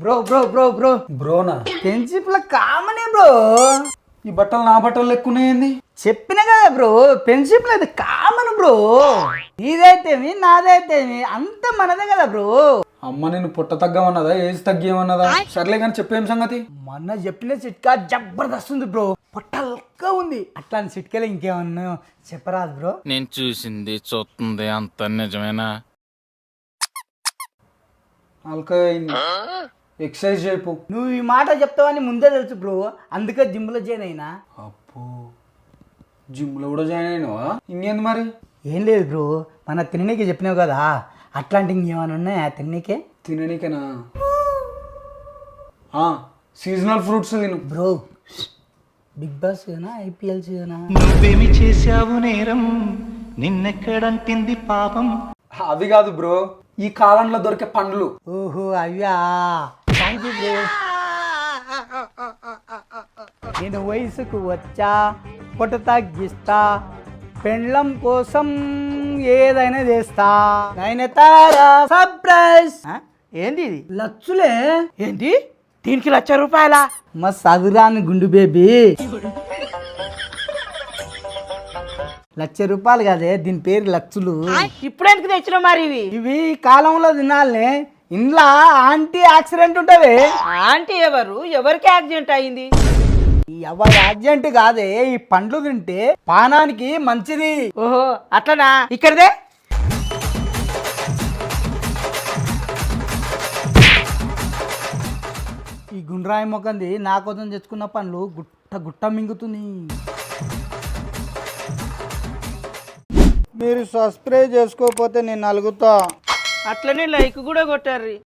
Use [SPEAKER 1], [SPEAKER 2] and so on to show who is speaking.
[SPEAKER 1] Bro bro bro bro.
[SPEAKER 2] బ్రోనా?
[SPEAKER 1] ఫ్రెండ్షిప్లో కామనే bro.
[SPEAKER 2] ఈ బట్టలు నా బట్టలు ఎక్కున్నాయింది
[SPEAKER 1] చెప్పిన కదా బ్రో. ఫ్రెండ్షిప్లో ఇది కామన్ బ్రో. నీదైతేమి నాదైతేమి అంత మనదే కదా బ్రో.
[SPEAKER 2] అమ్మ నేను పుట్ట తగ్గమన్నదా ఏజ్ తగ్గేమన్నదా? సర్లే కానీ చెప్పేం సంగతి?
[SPEAKER 1] మొన్న చెప్పిన చిట్కా జబర్దస్త్ ఉంది బ్రో. పొట్టల్గా ఉంది. అట్లాంటి చిట్కాలు ఇంకేమన్నా చెప్పరాదు బ్రో.
[SPEAKER 3] నేను చూసింది చూస్తుంది అంత నిజమేనా?
[SPEAKER 2] అయింది ఎక్సర్సైజ్ చేయపు
[SPEAKER 1] నువ్వు ఈ మాట చెప్తావని ముందే తెలుసు బ్రో. అందుకే జిమ్లో జాయిన్ అయినా.
[SPEAKER 2] అప్పు జిమ్లో కూడా జాయిన్ అయినావా? ఇంకేంది మరి?
[SPEAKER 1] ఏం లేదు బ్రో. మన తిననీకి చెప్పినావు కదా. అట్లాంటి ఇంకేమైనా ఉన్నాయా తిననీకే?
[SPEAKER 2] తిననీకేనా? సీజనల్ ఫ్రూట్స్ తిను.
[SPEAKER 1] బ్రో బిగ్ బాస్ సీజనా ఐపీఎల్ సీజనా
[SPEAKER 4] నువ్వేమి చేశావు నేరం? నిన్నెక్కడంటింది పాపం?
[SPEAKER 2] అవి కాదు బ్రో. ఈ కాలంలో దొరికే పండ్లు.
[SPEAKER 1] ఓహో అవ్యా థ్యాంక్ యూ బ్రో నేను వయసుకు వచ్చా పొట్ట తగ్గిస్తా పెండ్లం కోసం ఏదైనా చేస్తా. నయనతారా సర్ప్రైజ్. ఏంటి ఇది? లచ్చులే? ఏంటి? దీనికి లక్ష రూపాయల? మా సదురాని గుండు బేబీ. లక్ష రూపాయలు కదే దీని పేరు లచ్చులు.
[SPEAKER 5] ఇప్పుడు ఎందుకు తెచ్చిన మరి ఇవి?
[SPEAKER 1] ఇవి ఈ కాలంలో తినాలనే ఇంట్లో ఆంటీ యాక్సిడెంట్ ఉంటది.
[SPEAKER 5] ఆంటీ ఎవరు? ఎవరికి యాక్సిడెంట్ అయింది?
[SPEAKER 1] ఎవరి యాక్సిడెంట్ కాదే ఈ పండ్లు తింటే పానానికి మంచిది.
[SPEAKER 5] ఓహో అట్లనా? ఇక్కడదే?
[SPEAKER 1] ఈ గుండ్రాయి మొకంది నా కోసం తెచ్చుకున్న పండ్లు గుట్ట గుట్ట మింగుతుంది మీరు సబ్స్క్రైబ్ చేసుకోకపోతే నేను నలుగుతా.
[SPEAKER 5] అట్లనే లైక్ కూడా కొట్టారు